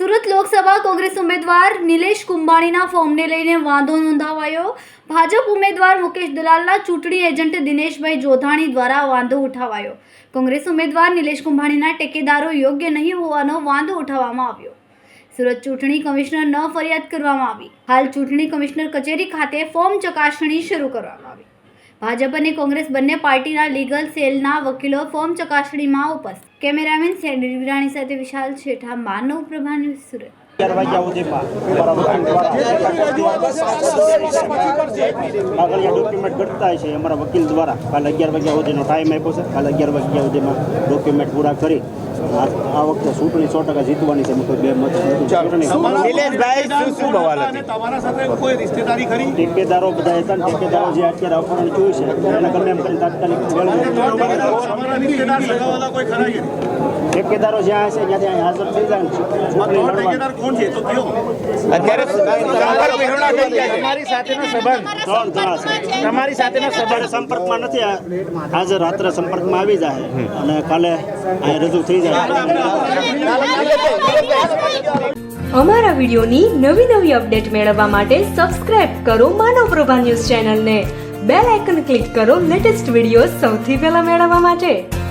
વિધાનસભા કોંગ્રેસ ઉમેદવાર નિલેશ કુંભાણીના ફોર્મને લઈને વાંધો નોંધાવાયો. ભાજપ ઉમેદવાર મુકેશ દલાલના ચૂંટણી એજન્ટ દિનેશભાઈ જોધાણી દ્વારા વાંધો ઉઠાવાયો. કોંગ્રેસ ઉમેદવાર નિલેશ કુંભાણીના ટેકેદારો યોગ્ય નહીં હોવાનો વાંધો ઉઠાવવામાં આવ્યો. સુરત ચૂંટણી કમિશનર ન ફરિયાદ કરવામાં આવી. હાલ ચૂંટણી કમિશનર કચેરી ખાતે ફોર્મ ચકાસણી શરૂ કરવામાં આવી. ભાજપ અને કોંગ્રેસ બંને પાર્ટીના લીગલ સેલના વકીલો ફોર્મ ચકાસણીમાં ઉપસ્થિત. કેમેરામેન સેન્ડી વિરાણી સાથે વિશાલ શેઠા, માનવ પ્રભાની સુરત. અગિયાર વાગ્યા સુધીમાં દ્વારા ડોક્યુમેન્ટ કરતા છે અમારા વકીલ દ્વારા. કાલે અગિયાર વાગ્યા સુધીનો ટાઈમ આપ્યો છે. કાલે અગિયાર વાગ્યા સુધીમાં ડોક્યુમેન્ટ પૂરા કરી આ આ વખતે ચૂંટણી સો ટકા જીતવાની છે. કોઈ બે મત ચૂંટણી શું શું બવાલ હતી તમારા સાથે કોઈ રિશ્તેદારી ખરી? ઠેકેદારો બધા હતા ને ઠેકેદારો જે અત્યારે અપહરણ જોયું છે એને ગમે એમ કરીને તાત્કાલિક મેળવો. તમારા રિશ્તેદાર સગાવાલા કોઈ ખરા કે? ઠેકેદારો જ્યાં હશે ત્યાંથી અહીં હાજર થઈ જાય કોણ છે તો કયો? અત્યારે તમારી સાથેનો સંબંધ. તમારી સાથેનો સંપર્કમાં નથી આજે રાત્રે સંપર્કમાં આવી જાય. અને કાલે અહીં રજૂ થઈ જાય. અમારા વિડીયોની નવી નવી અપડેટ મેળવવા માટે સબસ્ક્રાઇબ કરો માનવ પ્રભા ન્યૂઝ ચેનલને. બેલ આઇકન ક્લિક કરો લેટેસ્ટ વીડિયો સૌથી પહેલા મેળવવા માટે.